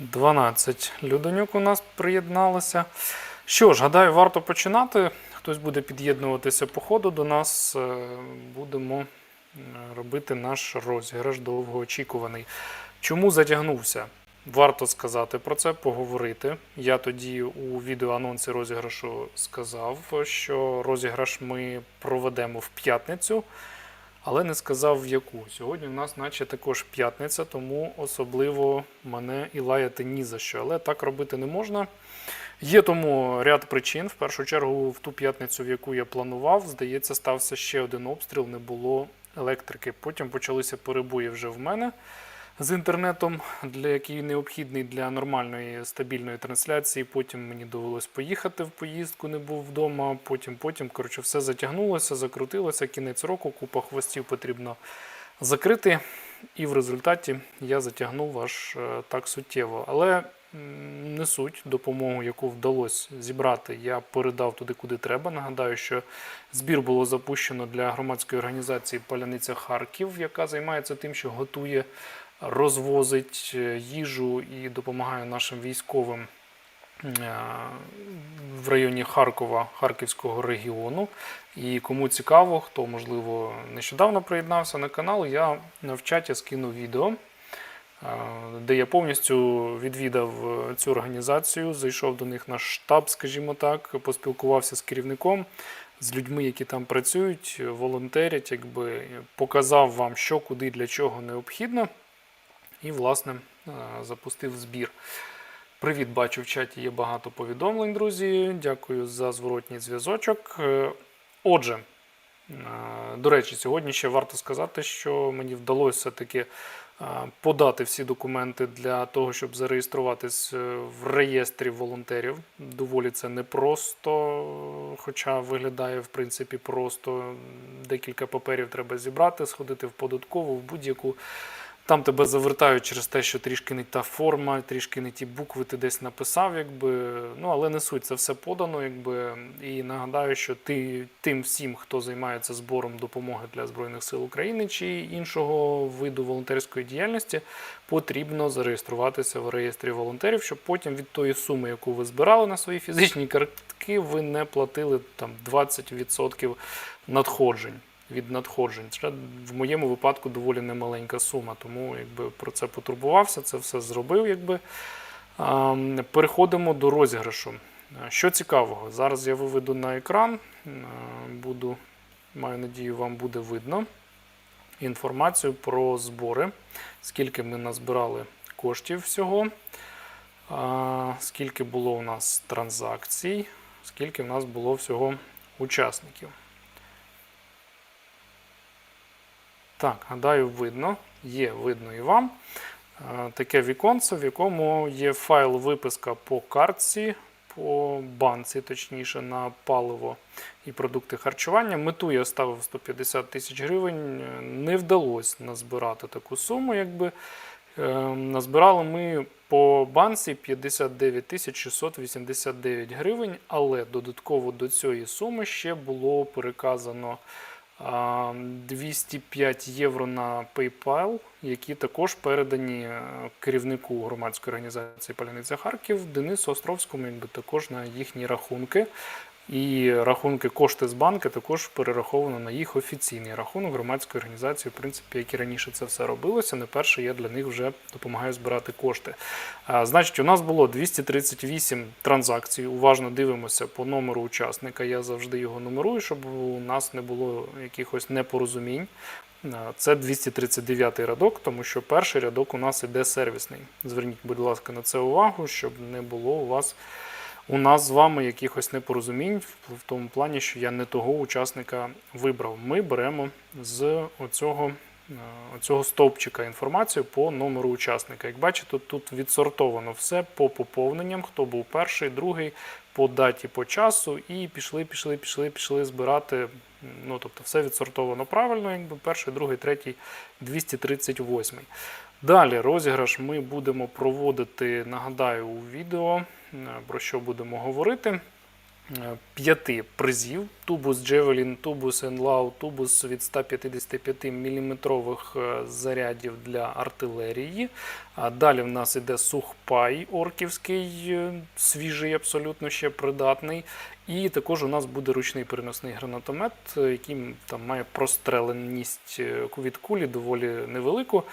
12 людонюк у нас приєдналося. Що ж, гадаю, варто починати. Хтось буде під'єднуватися по ходу до нас. Е, Будемо е, робити наш розіграш довгоочікуваний. Чому затягнувся? Варто сказати про це, поговорити. Я тоді у відеоанонсі розіграшу сказав, що розіграш ми проведемо в п'ятницю, але не сказав в яку. Сьогодні у нас, наче також п'ятниця, тому особливо мене і лаяти ні за що. Але так робити не можна. Є тому ряд причин. В першу чергу, в ту п'ятницю, в яку я планував, здається, стався ще один обстріл, не було електрики. Потім почалися перебої вже в мене з інтернетом, для який необхідний для нормальної стабільної трансляції. Потім мені довелось поїхати в поїздку, не був вдома. Потім, потім, коротше, все затягнулося, закрутилося. Кінець року, купа хвостів потрібно закрити. І в результаті я затягнув аж е, так суттєво. Але не суть допомогу, яку вдалося зібрати, я передав туди, куди треба. Нагадаю, що збір було запущено для громадської організації Паляниця Харків, яка займається тим, що готує, розвозить е, їжу і допомагає нашим військовим е, в районі Харкова, Харківського регіону. І кому цікаво, хто можливо нещодавно приєднався на канал, я в чаті скинув відео, е, де я повністю відвідав цю організацію, зайшов до них на штаб, скажімо так, поспілкувався з керівником, з людьми, які там працюють, волонтерять, якби показав вам, що, куди, для чого необхідно, і, власне, е, запустив збір. Привіт, бачу в чаті є багато повідомлень, друзі. Дякую за зворотній зв'язочок. Е, Отже, е, до речі, сьогодні ще варто сказати, що мені вдалося все-таки е, подати всі документи для того, щоб зареєструватись в реєстрі волонтерів. Доволі це непросто, хоча виглядає в принципі просто. Декілька паперів треба зібрати, сходити в податкову, в будь-яку. Там тебе завертають через те, що трішки не та форма, трішки не ті букви ти десь написав, якби. Ну, але не суть, це все подано, якби. І нагадаю, що ти тим всім, хто займається збором допомоги для Збройних сил України чи іншого виду волонтерської діяльності, потрібно зареєструватися в реєстрі волонтерів, щоб потім від тої суми, яку ви збирали на свої фізичні картки, ви не платили там 20% надходжень від надходжень. Це в моєму випадку доволі немаленька сума, тому якби про це потурбувався, це все зробив. Якби. Переходимо до розіграшу. Що цікавого, зараз я виведу на екран, буду, маю надію, вам буде видно інформацію про збори, скільки ми назбирали коштів всього, скільки було у нас транзакцій, скільки в нас було всього учасників. Так, гадаю, видно. Є, видно і вам. Е, Таке віконце, в якому є файл виписка по картці, по банці, точніше, на паливо і продукти харчування. Мету я ставив 150 тисяч гривень. Е, Не вдалося назбирати таку суму. Якби. Е, Назбирали ми по банці 59 689 гривень, але додатково до цієї суми ще було переказано 205 євро на PayPal, які також передані е, керівнику громадської організації Паляниця Харків Денису Островському, якби також на їхні рахунки. І рахунки кошти з банки також перераховано на їх офіційний рахунок громадської організації, в принципі, як і раніше це все робилося. Не перше я для них вже допомагаю збирати кошти. Значить, у нас було 238 транзакцій. Уважно дивимося по номеру учасника. Я завжди його нумерую, щоб у нас не було якихось непорозумінь. Це 239 рядок, тому що перший рядок у нас іде сервісний. Зверніть, будь ласка, на це увагу, щоб не було у вас у нас з вами якихось непорозумінь в тому плані, що я не того учасника вибрав. Ми беремо з оцього, е, оцього стовпчика інформацію по номеру учасника. Як бачите, тут відсортовано все по поповненням, хто був перший, другий, по даті, по часу, і пішли, пішли, пішли, пішли збирати. Ну, тобто все відсортовано правильно, якби перший, другий, третій, 238. Далі розіграш ми будемо проводити, нагадаю, у відео, е, про що будемо говорити. е, п'яти призів: тубус Джевелін, тубус Енлау, тубус від 155 мм зарядів для артилерії. Далі в нас іде сухпай орківський, е, свіжий, абсолютно ще придатний. І також у нас буде ручний переносний гранатомет, е, який там має простреленість е, від кулі доволі невелику.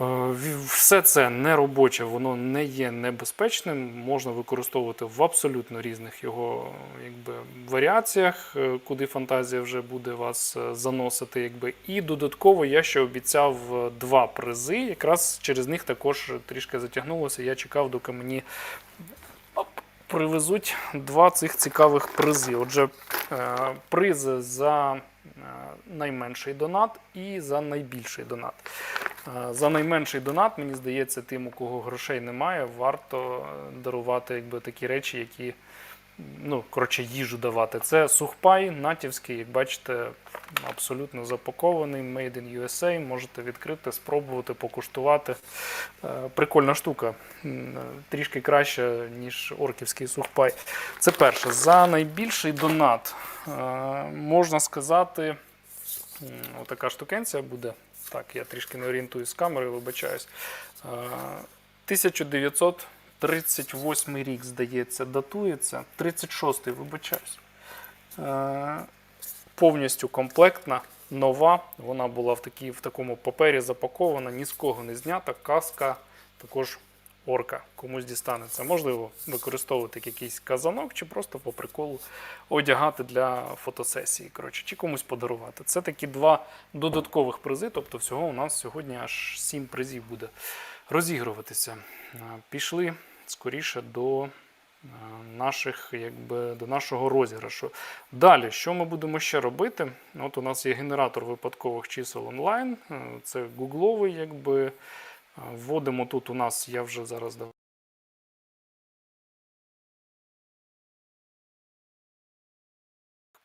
Е, Все це не робоче, воно не є небезпечним, можна використовувати в абсолютно різних його якби, варіаціях, е, куди фантазія вже буде вас е, заносити. Якби. І додатково я ще обіцяв два призи. Якраз через них також трішки затягнулося. Я чекав, доки мені привезуть два цих цікавих призи. Отже, е, призи за е, найменший донат і за найбільший донат. Е, За найменший донат, мені здається, тим, у кого грошей немає, варто дарувати якби, такі речі, які ну, коротше, їжу давати. Це сухпай натівський, як бачите, абсолютно запакований, made in USA. Можете відкрити, спробувати, покуштувати. Е, прикольна штука, трішки краще, ніж орківський сухпай. Це перше. За найбільший донат е, можна сказати, отака штукенція буде. Так, я трішки не орієнтуюсь з камери, вибачаюсь. Е, 1900 38-й рік, здається, датується. 36-й, вибачаюсь. Е, повністю комплектна, нова. Вона була в такій, в такому папері запакована, ні з кого не знята. Каска, також орка комусь дістанеться. Можливо, використовувати якийсь казанок, чи просто по приколу одягати для фотосесії. коротше, Чи комусь подарувати. Це такі два додаткових призи. Тобто, всього у нас сьогодні аж 7 призів буде розігруватися. Е, пішли скоріше до е, наших, якби, до нашого розіграшу. Далі, що ми будемо ще робити? От у нас є генератор випадкових чисел онлайн. Е, Це гугловий, якби. Е, Вводимо тут у нас, я вже зараз дав.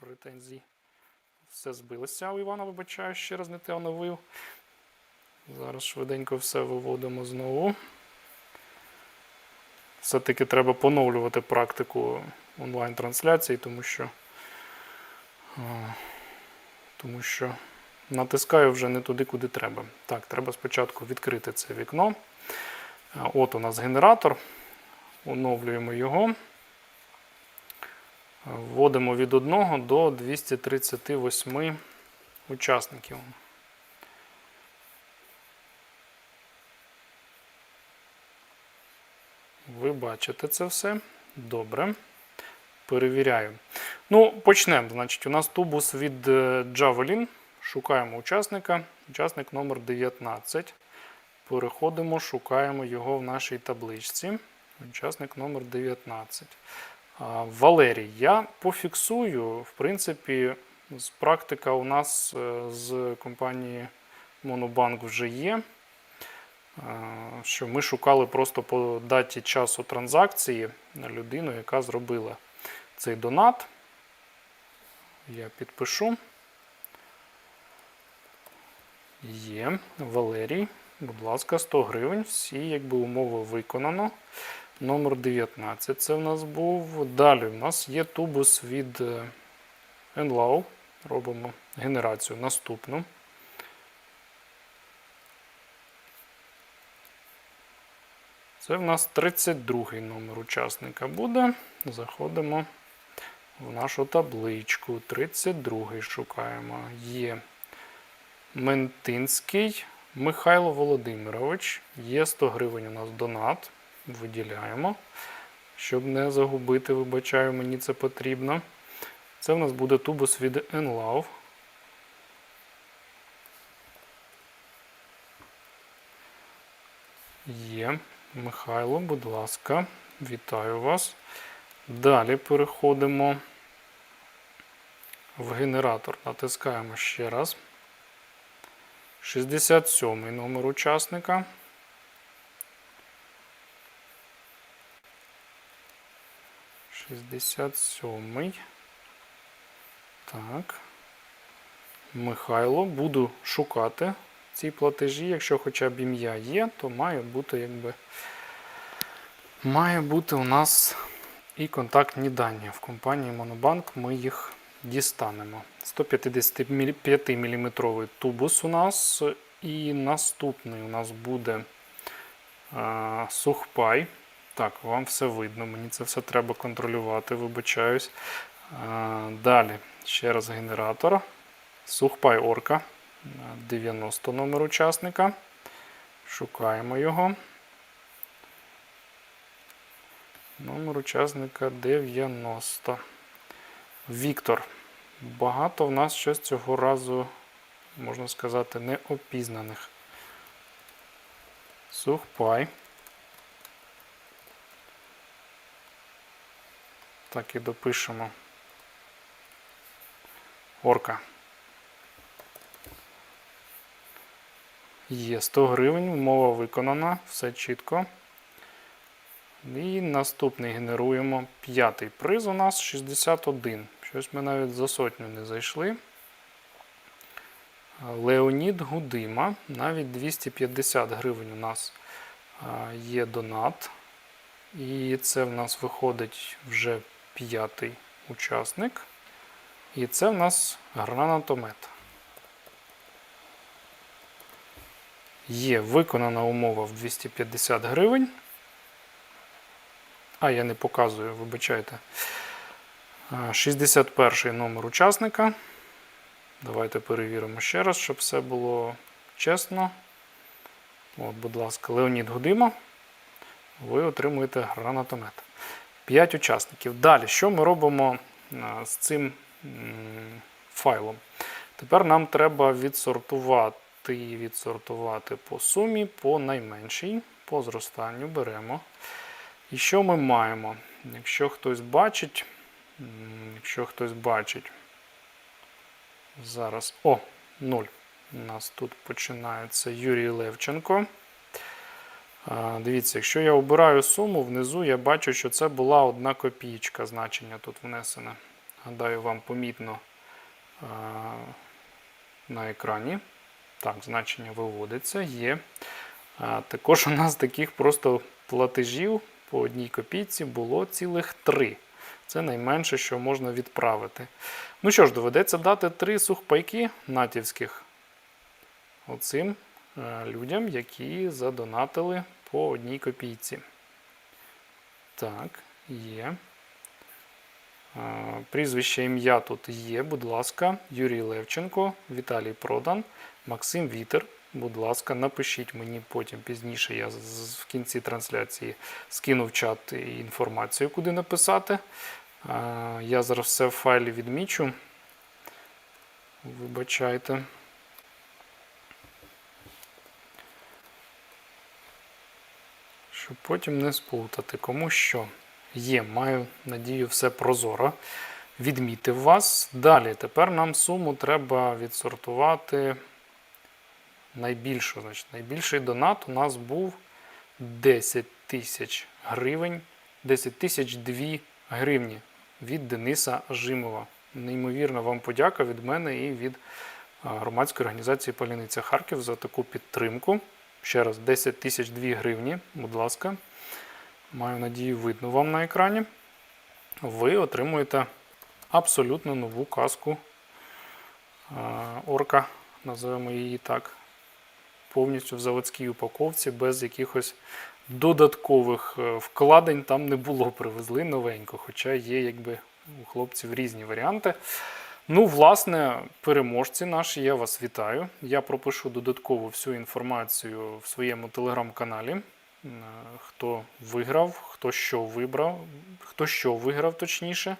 Претензій. Все збилося у Івана, вибачаю, ще раз не те оновив. Зараз швиденько все виводимо знову. Все-таки треба поновлювати практику онлайн-трансляції, тому що, тому що натискаю вже не туди, куди треба. Так, треба спочатку відкрити це вікно. От у нас генератор. Оновлюємо його. Вводимо від 1 до 238 учасників. Ви бачите це все. Добре. Перевіряю. Ну, почнемо. Значить, у нас тубус від е, Javelin. Шукаємо учасника. Учасник номер 19. Переходимо, шукаємо його в нашій табличці. Учасник номер 19. Валерій, я пофіксую, в принципі, з практика у нас е, з компанії Monobank вже є. Що ми шукали просто по даті часу транзакції на людину, яка зробила цей донат. Я підпишу. Є. Валерій, будь ласка, 100 гривень. Всі якби умови виконано. Номер 19 це в нас був. Далі в нас є тубус від е, Enlau. Робимо генерацію наступну. Це в нас 32 номер учасника буде. Заходимо в нашу табличку. 32 шукаємо. Є Ментинський Михайло Володимирович. Є 100 гривень у нас донат. Виділяємо. Щоб не загубити, вибачаю, мені це потрібно. Це в нас буде тубус від Enlove. Є. Михайло, будь ласка, вітаю вас. Далі переходимо в генератор. Натискаємо ще раз. 67 номер учасника. Шістдесят сьомий. Так. Михайло. Буду шукати ці платежі. Якщо хоча б ім'я є, то має бути якби. Має бути у нас і контактні дані. В компанії Монобанк ми їх дістанемо. 155 мм тубус у нас. І наступний у нас буде а, сухпай. Так, вам все видно, мені це все треба контролювати, вибачаюсь. А, далі ще раз генератор. Сухпай Орка. 90 номер учасника. Шукаємо його. Номер учасника 90. Віктор. Багато в нас щось цього разу, можна сказати, неопізнаних. Сухпай. Так і допишемо. Орка. Є 100 гривень, умова виконана, все чітко. І наступний генеруємо п'ятий приз у нас 61. Щось ми навіть за сотню не зайшли. Леонід Гудима. Навіть 250 гривень у нас є донат. І це в нас виходить вже п'ятий учасник. І це в нас гранатомет. Є виконана умова в 250 гривень. А, я не показую, вибачайте. 61 номер учасника. Давайте перевіримо ще раз, щоб все було чесно. От, будь ласка, Леонід Гудима. Ви отримуєте гранатомет. 5 учасників. Далі, що ми робимо з цим файлом? Тепер нам треба відсортувати, відсортувати по сумі, по найменшій, по зростанню беремо. І що ми маємо? Якщо хтось бачить, якщо хтось бачить, зараз, о, 0. У нас тут починається Юрій Левченко. Дивіться, якщо я обираю суму, внизу я бачу, що це була одна копійка значення тут внесене. Гадаю, вам помітно на екрані. Так, значення виводиться, є. А, Також у нас таких просто платежів по одній копійці було цілих три. Це найменше, що можна відправити. Ну що ж, доведеться дати три сухпайки натівських оцим е, людям, які задонатили по одній копійці. Так, є. Прізвище ім'я тут є, будь ласка, Юрій Левченко, Віталій Продан, Максим Вітер. Будь ласка, напишіть мені потім пізніше. Я в кінці трансляції скину в чат інформацію, куди написати. Я зараз все в файлі відмічу. Вибачайте. Щоб потім не сплутати, кому що є. Маю надію, все прозоро. Відмітив вас. Далі, тепер нам суму треба відсортувати найбільшу. Значить, найбільший донат у нас був 10 тисяч гривень, 10 тисяч 2 гривні від Дениса Жимова. Неймовірна вам подяка від мене і від громадської організації Паляниця Харків за таку підтримку. Ще раз, 10 тисяч 2 гривні, будь ласка. Маю надію, видно вам на екрані. Ви отримуєте абсолютно нову казку орка, називаємо її так. Повністю в заводській упаковці, без якихось додаткових е, вкладень там не було. Привезли новенько, хоча є якби у хлопців різні варіанти. Ну, власне, переможці наші, я вас вітаю. Я пропишу додатково всю інформацію в своєму телеграм-каналі. Е, Хто виграв, хто що вибрав, хто що виграв, точніше.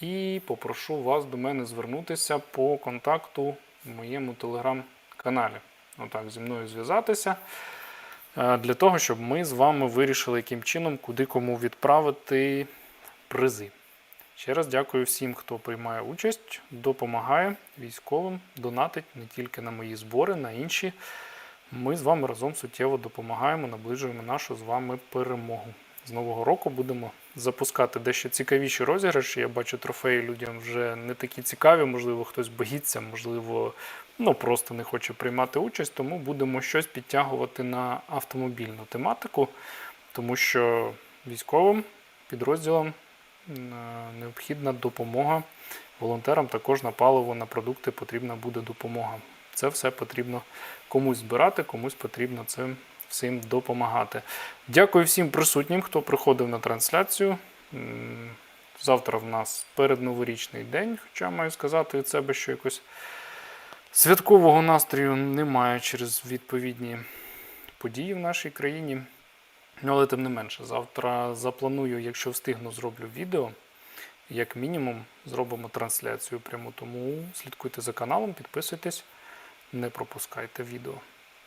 І попрошу вас до мене звернутися по контакту в моєму телеграм-каналі. Отак, зі мною зв'язатися. е, Для того, щоб ми з вами вирішили, яким чином, куди кому відправити призи. Ще раз дякую всім, хто приймає участь, допомагає військовим, донатить не тільки на мої збори, на інші. Ми з вами разом суттєво допомагаємо, наближуємо нашу з вами перемогу. З нового року будемо запускати дещо цікавіші розіграші. Я бачу, трофеї людям вже не такі цікаві, можливо, хтось боїться, можливо, ну просто не хоче приймати участь, тому будемо щось підтягувати на автомобільну тематику, тому що військовим підрозділам необхідна допомога волонтерам. Також на паливо, на продукти потрібна буде допомога. Це все потрібно комусь збирати, комусь потрібно цим всім допомагати. Дякую всім присутнім, хто приходив на трансляцію. Завтра в нас передноворічний день, хоча маю сказати від себе, що якось святкового настрою немає через відповідні події в нашій країні. Ну, але тим не менше, завтра запланую, якщо встигну, зроблю відео. Як мінімум, зробимо трансляцію пряму. Тому слідкуйте за каналом, підписуйтесь, не пропускайте відео.